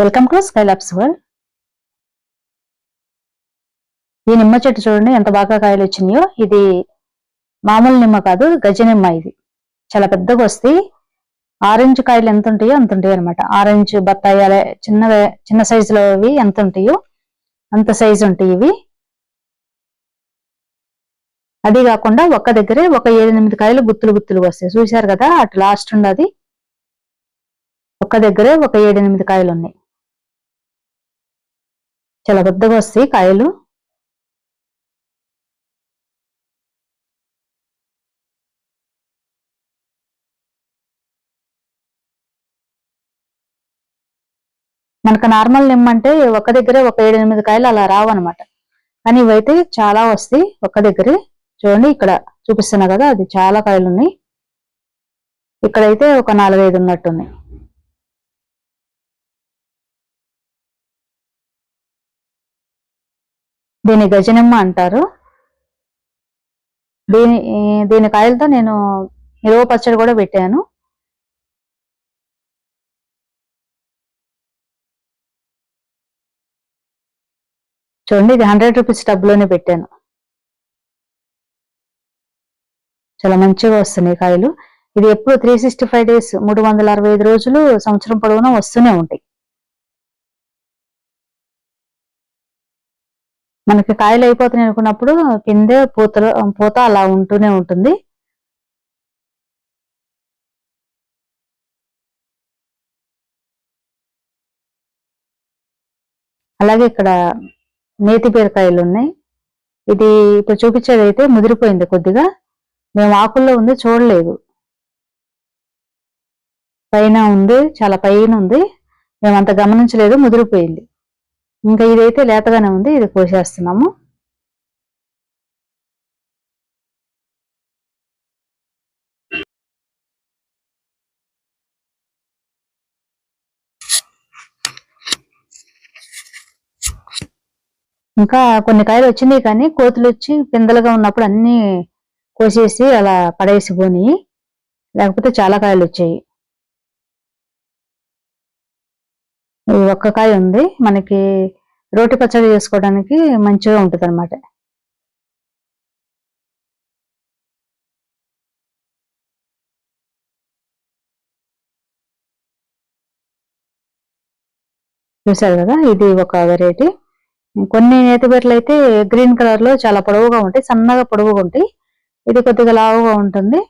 Welcome to Skylabs world ఈ నిమ్మ చెట్టు చూడండి ఎంత బాగా కాయలు వచ్చినాయో. ఇది మామూలు నిమ్మ కాదు గజ నిమ్మ ఇది. చాలా పెద్దగా వస్తాయి. ఆరెంజ్ కాయలు ఎంత ఉంటాయో అంత ఉంటాయి అనమాట ఆరెంజ్ బత్తాయి అలా చిన్న చిన్న సైజులో ఇవి ఎంత ఉంటాయో అంత సైజు ఉంటాయి ఇవి. అది కాకుండా ఒక్క దగ్గరే ఒక ఏడెనిమిది కాయలు గుత్తులు గుత్తులు వస్తాయి. చూశారు కదా అటు లాస్ట్ ఉండదు. ఒక్క దగ్గరే ఒక ఏడెనిమిది కాయలు ఉన్నాయి. చాలా పెద్దగా వస్తాయి కాయలు. మనకు నార్మల్ నిమ్మ అంటే ఒక దగ్గరే ఒక ఏడు ఎనిమిది కాయలు అలా రావు అనమాట కానీ ఇవైతే చాలా వస్తాయి ఒక్క దగ్గరే. చూడండి ఇక్కడ చూపిస్తున్నా కదా అది చాలా కాయలు ఉన్నాయి. ఇక్కడైతే ఒక నాలుగైదు ఉన్నట్టున్నాయి దీని గజనిమ్మ అంటారు. దీని దీని కాయలతో నేను నిలువ పచ్చడి కూడా పెట్టాను. చూడండి ఇది హండ్రెడ్ రూపీస్ టబ్లోనే పెట్టాను. చాలా మంచిగా వస్తున్నాయి కాయలు. ఇది ఎప్పుడు త్రీ సిక్స్టీ ఫైవ్ డేస్ మూడు వందల అరవై ఐదు రోజులు సంవత్సరం పొడవునా వస్తూనే ఉంటాయి. మనకి కాయలు అయిపోతున్నాయి అనుకున్నప్పుడు కిందే పూతలు పూత అలా ఉంటూనే ఉంటుంది. అలాగే ఇక్కడ నేతి బీరకాయలు ఉన్నాయి. ఇది ఇప్పుడు చూపించేది అయితే ముదిరిపోయింది కొద్దిగా. మేము ఆకుల్లో ఉంది చూడలేదు. పైన ఉంది చాలా పైన ఉంది. మేము అంత గమనించలేదు ముదిరిపోయింది. ఇంకా ఇదైతే లేతగానే ఉంది ఇది కోసేస్తున్నాము. ఇంకా కొన్ని కాయలు వచ్చినాయి కానీ కోతులు వచ్చి పిందలుగా ఉన్నప్పుడు అన్ని కోసేసి అలా పడేసి పోని లేకపోతే చాలా కాయలు వచ్చాయి ఈ ఒక్క కాయ ఉంది. మనకి రోటి పచ్చడి చేసుకోవడానికి మంచిగా ఉంటుంది అనమాట చూసారు కదా? ఇది ఒక వెరైటీ కొన్ని నేతిబెట్లు అయితే గ్రీన్ కలర్లో చాలా పొడవుగా ఉంటాయి. సన్నగా పొడవుగా ఉంటాయి. ఇది కొద్దిగా లావుగా ఉంటుంది.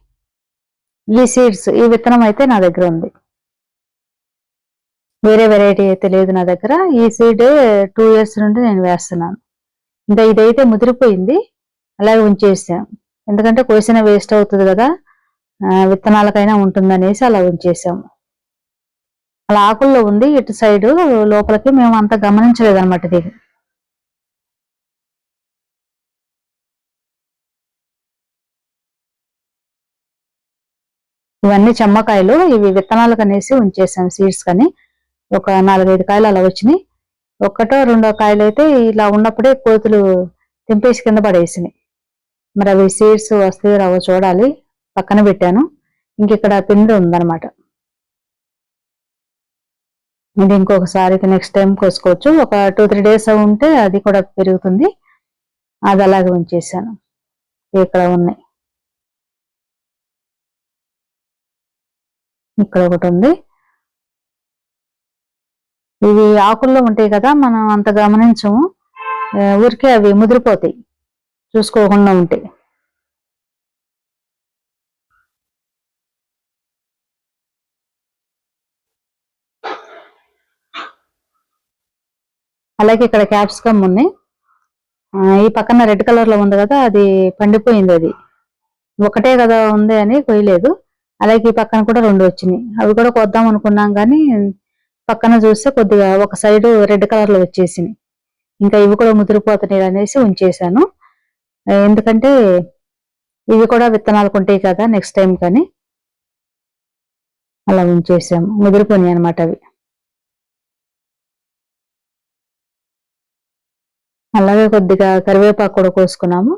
ఈ సీడ్స్ ఈ విత్తనం అయితే నా దగ్గర ఉంది. వేరే వెరైటీ అయితే లేదు నా దగ్గర. ఈ సీడ్ టూ ఇయర్స్ నుండి నేను వేస్తున్నాను. ఇంకా ఇదైతే ముదిరిపోయింది. అలాగే ఉంచేసాం. ఎందుకంటే కోసిన వేస్ట్ అవుతుంది కదా. విత్తనాలకైనా ఉంటుందనేసి అలా ఉంచేసాము అలా ఆకుల్లో ఉంది ఇటు సైడ్ లోపలికి మేము అంత గమనించలేదు అనమాట ఇది. ఇవన్నీ చెమ్మకాయలు ఇవి విత్తనాలకు అనేసి ఉంచేసాం సీడ్స్ కానీ. ఒక నాలుగైదు కాయలు అలా వచ్చినాయి. ఒక్కటో రెండో కాయలు అయితే ఇలా ఉన్నప్పుడే కోతులు తెంపేసి కింద పడేసినాయి. మరి అవి సీడ్స్ వస్తే రావో చూడాలి. పక్కన పెట్టాను. ఇంక ఇక్కడ పిండి ఉందన్నమాట. ఇది ఇంకొకసారి నెక్స్ట్ టైం కోసుకోవచ్చు. ఒక టూ త్రీ డేస్ ఉంటే అది కూడా పెరుగుతుంది. అది అలాగే ఉంచేసాను. ఇక్కడ ఉన్నాయి. ఇక్కడ ఒకటి ఉంది. ఇవి ఆకుల్లో ఉంటాయి కదా మనం అంత గమనించము. ఊరికే అవి ముదిరిపోతాయి. చూసుకోకుండా ఉంటే. అలాగే ఇక్కడ క్యాప్సికమ్ ఉన్నాయి ఈ పక్కన రెడ్ కలర్లో ఉంది కదా అది పండిపోయింది అది. ఒకటే కదా ఉంది అని కొయ్యలేదు. అలాగే ఈ పక్కన కూడా రెండు వచ్చినాయి. అవి కూడా కొద్దాం అనుకున్నాం కానీ పక్కన చూస్తే కొద్దిగా ఒక సైడ్ రెడ్ కలర్లో వచ్చేసినాయి. ఇంకా ఇవి కూడా ముదిరిపోతున్నాయి అనేసి ఉంచేసాను ఎందుకంటే ఇవి కూడా విత్తనాలు ఉంటాయి కదా నెక్స్ట్ టైం కానీ. అలా ఉంచేసాము ముదిరిపోయినాయి అనమాట అవి. అలాగే కొద్దిగా కరివేపాకు కూడా కోసుకున్నాము.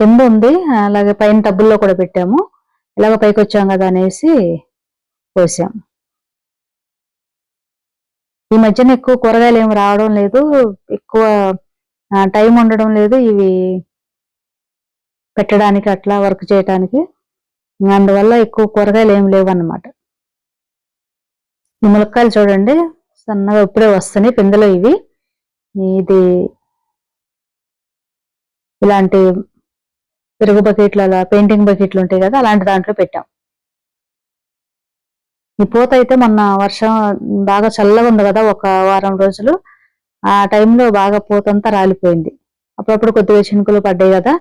కింద ఉంది. అలాగే పైన టబ్బుల్లో కూడా పెట్టాము. ఇలాగ పైకి వచ్చాం కదా అనేసి పోసాం. ఈ మధ్యన ఎక్కువ కూరగాయలు ఏమి రావడం లేదు ఎక్కువ టైం ఉండడం లేదు ఇవి పెట్టడానికి అట్లా వర్క్ చేయడానికి అందువల్ల ఎక్కువ కూరగాయలు ఏమి లేవు అన్నమాట ఈ ములక్కాయలు చూడండి సన్నగా ఇప్పుడే వస్తున్నాయి పిందెలు ఇవి. ఇది ఇలాంటి పెరుగు బకెట్లు అలా పెయింటింగ్ బకెట్లు ఉంటాయి కదా అలాంటి దాంట్లో పెట్టాం. ఈ పూత అయితే మొన్న వర్షం బాగా చల్లగా ఉంది కదా ఒక వారం రోజులు. ఆ టైంలో బాగా పూత అంతా రాలిపోయింది. అప్పుడప్పుడు కొద్దిగా చినుకులు పడ్డాయి కదా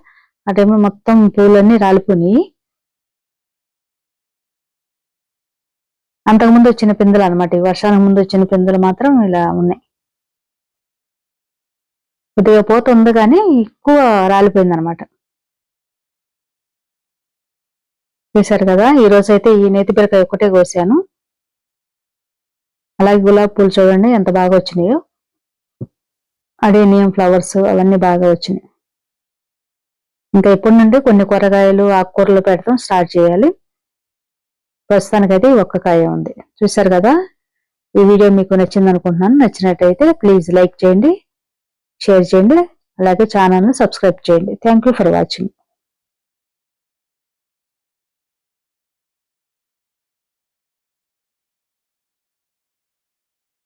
ఆ టైంలో మొత్తం పూలన్నీ రాలిపోయినాయి. అంతకుముందు వచ్చిన పిందులు అనమాట ఈ వర్షానికి ముందు వచ్చిన పిందులు మాత్రం ఇలా ఉన్నాయి. కొద్దిగా పూత ఉంది కానీ ఎక్కువ రాలిపోయింది అనమాట చూసారు కదా ఈరోజు అయితే ఈ నేతి బీరకాయ ఒకటే కోసాను. అలాగే గులాబీ పూలు చూడండి ఎంత బాగా వచ్చినాయో. అడేనియం ఫ్లవర్స్ అవన్నీ బాగా వచ్చినాయి. ఇంకా ఎప్పటి నుండి కొన్ని కూరగాయలు ఆకుకూరలు పెడతాం స్టార్ట్ చేయాలి. ప్రస్తుతానికైతే ఈ ఒక్క కాయ ఉంది. చూసారు కదా ఈ వీడియో మీకు నచ్చింది అనుకుంటున్నాను నచ్చినట్టయితే ప్లీజ్ లైక్ చేయండి షేర్ చేయండి అలాగే ఛానల్ని సబ్స్క్రైబ్ చేయండి. Thank for watching